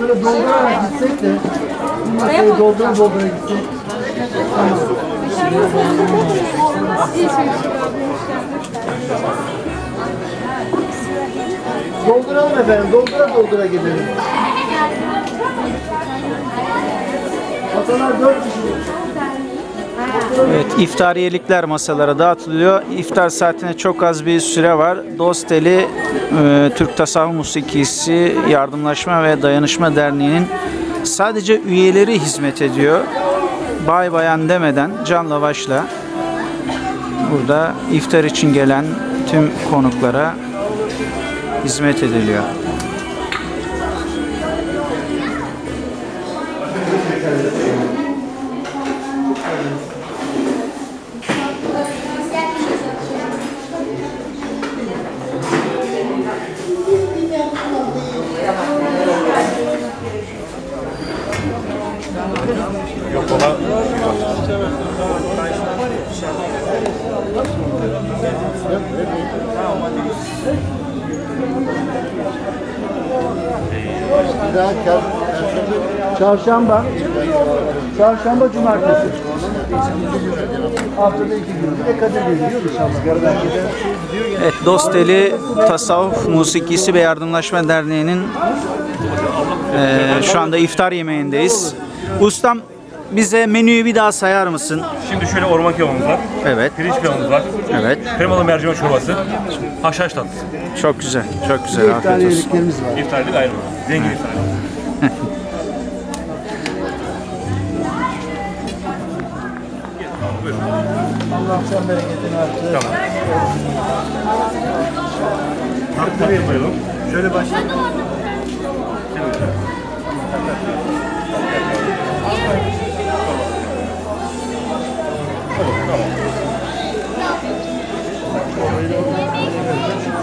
Böyle doldurarak gitsek de masayı doldura doldura gitsek. Dolduralım efendim, doldura doldura gidelim. Masalar dört kişi. Evet, iftariyelikler masalara dağıtılıyor. İftar saatine çok az bir süre var. Dosteli e, Türk Tasavvuf Musikisi Yardımlaşma ve Dayanışma Derneği'nin sadece üyeleri hizmet ediyor. Bay bayan demeden canla başla burada iftar için gelen tüm konuklara hizmet ediliyor. Daha kar- Çarşamba. Çarşamba, cumartesi. Haftada iki inşallah. Evet, Dosteli Tasavvuf Musikisi ve Yardımlaşma Derneği'nin eee, şu anda iftar yemeğindeyiz. Ustam bize menüyü bir daha sayar mısın? Şimdi şöyle orman kebabımız var. Evet, Pirinç pilavımız var. evet. Kremalı mercimek çorbası. Haşhaş tatlısı. Çok güzel, çok güzel. Afiyet olsun. İftariyeliklerimiz var. İftarlık ayrı. Zengin iftarlık. Allah sen bereketini arttır. Tamam. Tatlı koyalım. Şöyle başlayalım.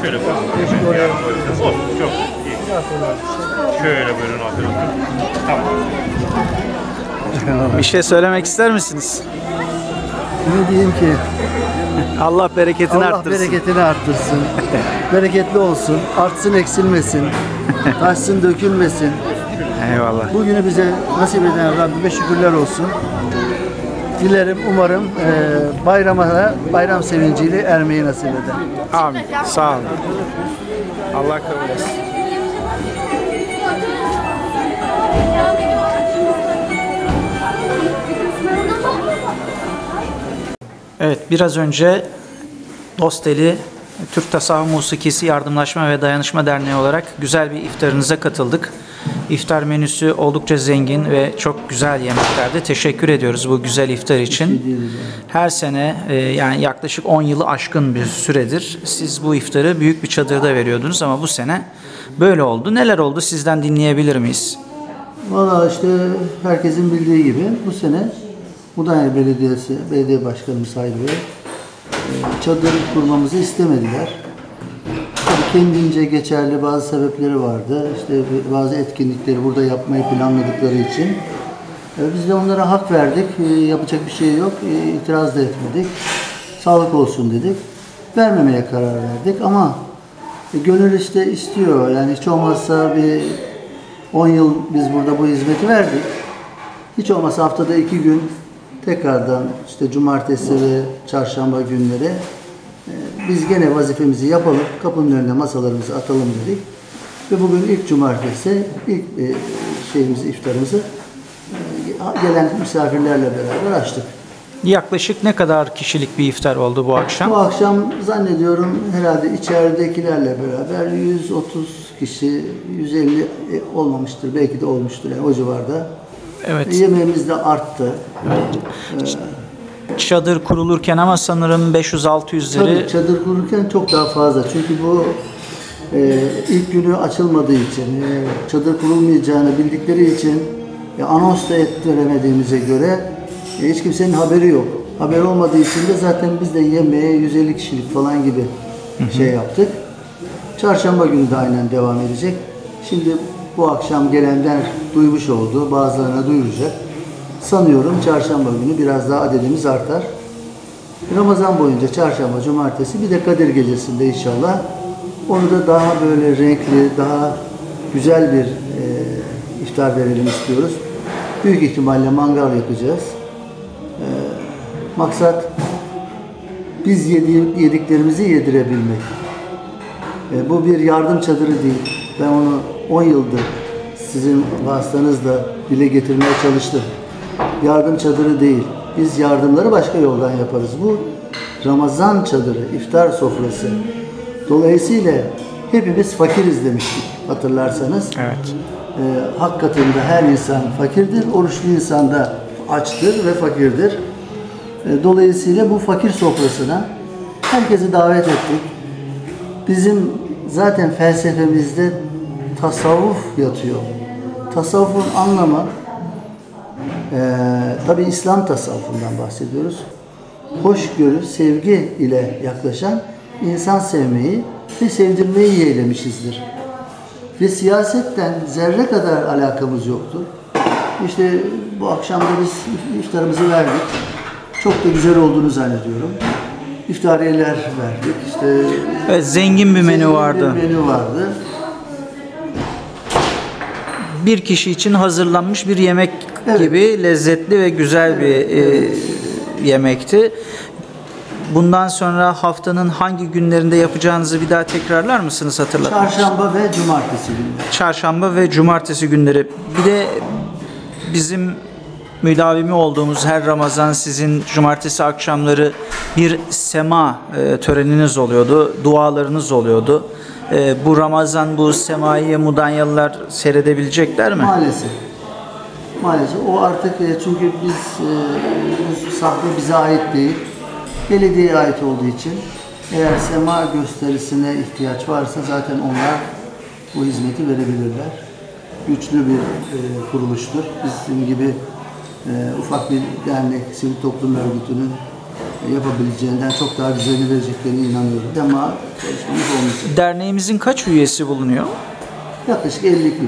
Şöyle koyalım. Olsun. Çok iyi. Şöyle buyurun. Tamam. Bir şey söylemek ister misiniz? Ne diyeyim ki? Allah bereketini Allah arttırsın. bereketini arttırsın. Bereketli olsun. Artsın eksilmesin. Taşsın dökülmesin. Eyvallah. Bugünü bize nasip eden Rabbime şükürler olsun. Dilerim, umarım e, bayrama da bayram sevinciyle ermeyi nasip eder. Amin. Sağ olun. Allah kabul etsin. Evet, biraz önce Dosteli Türk Tasavvuf Musikisi Yardımlaşma ve Dayanışma Derneği olarak güzel bir iftarınıza katıldık. İftar menüsü oldukça zengin ve çok güzel yemeklerde. Teşekkür ediyoruz bu güzel iftar için. Her sene e, yani yaklaşık 10 yılı aşkın bir süredir siz bu iftarı büyük bir çadırda veriyordunuz ama bu sene böyle oldu. Neler oldu sizden dinleyebilir miyiz? Valla işte herkesin bildiği gibi bu sene Mudanya Belediyesi, Belediye Başkanımız Sayın Bey e, çadır kurmamızı istemediler. Kendince geçerli bazı sebepleri vardı. İşte bazı etkinlikleri burada yapmayı planladıkları için. E, Biz de onlara hak verdik. E, Yapacak bir şey yok. E, İtiraz da etmedik. Sağlık olsun dedik. Vermemeye karar verdik ama gönül işte istiyor. Yani hiç olmazsa bir 10 yıl biz burada bu hizmeti verdik. Hiç olmazsa haftada iki gün tekrardan işte cumartesi ve çarşamba günleri biz gene vazifemizi yapalım, kapının önüne masalarımızı atalım dedik. Ve bugün ilk cumartesi ilk e, şeyimizi, iftarımızı e, gelen misafirlerle beraber açtık. Yaklaşık ne kadar kişilik bir iftar oldu bu akşam? Bu akşam zannediyorum herhalde içeridekilerle beraber 130 kişi, 150 olmamıştır, belki de olmuştur yani o civarda. Evet. Yemeğimiz de arttı. Çadır kurulurken ama sanırım 500-600'leri Tabii çadır kururken çok daha fazla. Çünkü bu e, ilk günü açılmadığı için, e, çadır kurulmayacağını bildikleri için e, anons da ettiremediğimize göre e, hiç kimsenin haberi yok. Haber olmadığı için de zaten biz de yemeğe 150 kişilik falan gibi şey yaptık. Çarşamba günü de aynen devam edecek. Şimdi bu akşam gelenler duymuş oldu. Bazılarına duyuracak. Sanıyorum çarşamba günü biraz daha adedimiz artar. Ramazan boyunca çarşamba, cumartesi bir de Kadir gecesinde inşallah onu da daha böyle renkli, daha güzel bir e, iftar verelim istiyoruz. Büyük ihtimalle mangal yakacağız. E, maksat biz yedi- yediklerimizi yedirebilmek. E, bu bir yardım çadırı değil. Ben onu 10 yıldır sizin vasıtanızla dile getirmeye çalıştım. Yardım çadırı değil. Biz yardımları başka yoldan yaparız. Bu Ramazan çadırı, iftar sofrası. Dolayısıyla hepimiz fakiriz demiştik hatırlarsanız. Evet. E, hak katında her insan fakirdir, oruçlu insan da açtır ve fakirdir. E, dolayısıyla bu fakir sofrasına herkesi davet ettik. Bizim zaten felsefemizde tasavvuf yatıyor. Tasavvufun anlamı eee tabi İslam tasavvufundan bahsediyoruz. Hoşgörü, sevgi ile yaklaşan insan sevmeyi ve sevdirmeyi yeğlemişizdir. Ve siyasetten zerre kadar alakamız yoktur. İşte bu akşam da biz iftarımızı verdik. Çok da güzel olduğunu zannediyorum. İftariyeler verdik. İşte Evet, zengin bir menü zengin vardı. Bir menü vardı. Bir kişi için hazırlanmış bir yemek Evet. gibi lezzetli ve güzel bir e, yemekti. Bundan sonra haftanın hangi günlerinde yapacağınızı bir daha tekrarlar mısınız hatırlatmak? Çarşamba ve cumartesi günü. Çarşamba ve cumartesi günleri. Bir de bizim müdavimi olduğumuz her Ramazan sizin cumartesi akşamları bir sema e, töreniniz oluyordu, dualarınız oluyordu. E, bu Ramazan bu semayı Mudanyalılar seyredebilecekler mi? Maalesef. Maalesef. O artık e, çünkü biz e, sahne bize ait değil. Belediyeye ait olduğu için eğer sema gösterisine ihtiyaç varsa zaten onlar bu hizmeti verebilirler. Güçlü bir e, kuruluştur. Bizim gibi e, ufak bir dernek, sivil toplum örgütünün yapabileceğinden çok daha güzelini vereceklerine inanıyorum. Sema çalışmamız olmayacak. Derneğimizin kaç üyesi bulunuyor? Yaklaşık 50 kilo.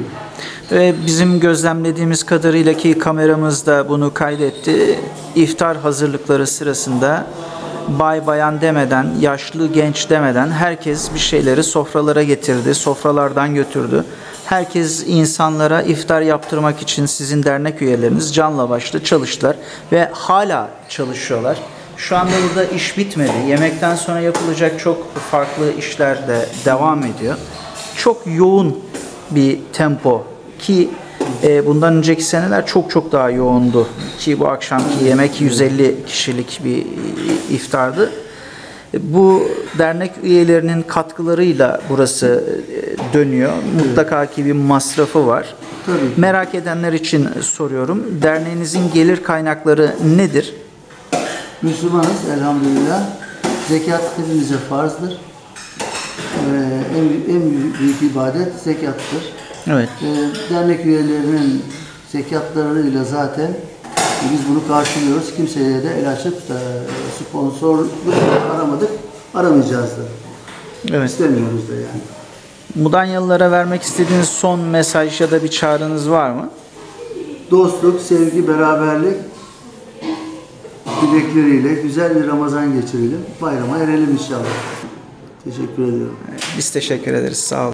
Ve bizim gözlemlediğimiz kadarıyla ki kameramız da bunu kaydetti. İftar hazırlıkları sırasında bay bayan demeden, yaşlı genç demeden herkes bir şeyleri sofralara getirdi, sofralardan götürdü. Herkes insanlara iftar yaptırmak için sizin dernek üyeleriniz canla başla çalıştılar ve hala çalışıyorlar. Şu anda burada iş bitmedi. Yemekten sonra yapılacak çok farklı işler de devam ediyor. Çok yoğun bir tempo ki e, bundan önceki seneler çok çok daha yoğundu ki bu akşamki yemek 150 kişilik bir iftardı. E, Bu dernek üyelerinin katkılarıyla burası e, dönüyor. Mutlaka ki bir masrafı var. Tabii. Merak edenler için soruyorum. Derneğinizin gelir kaynakları nedir? Müslümanız elhamdülillah. Zekat hepimize farzdır. Ee, en, en büyük ibadet zekattır. Evet. Ee, dernek üyelerinin zekatlarıyla zaten biz bunu karşılıyoruz. Kimseye de el açıp da sponsorluk aramadık, aramayacağız da. Evet. İstemiyoruz da yani. Mudanyalılara vermek istediğiniz son mesaj ya da bir çağrınız var mı? Dostluk, sevgi, beraberlik dilekleriyle güzel bir Ramazan geçirelim. Bayrama erelim inşallah. Teşekkür ediyorum. Biz teşekkür ederiz. Sağ olun.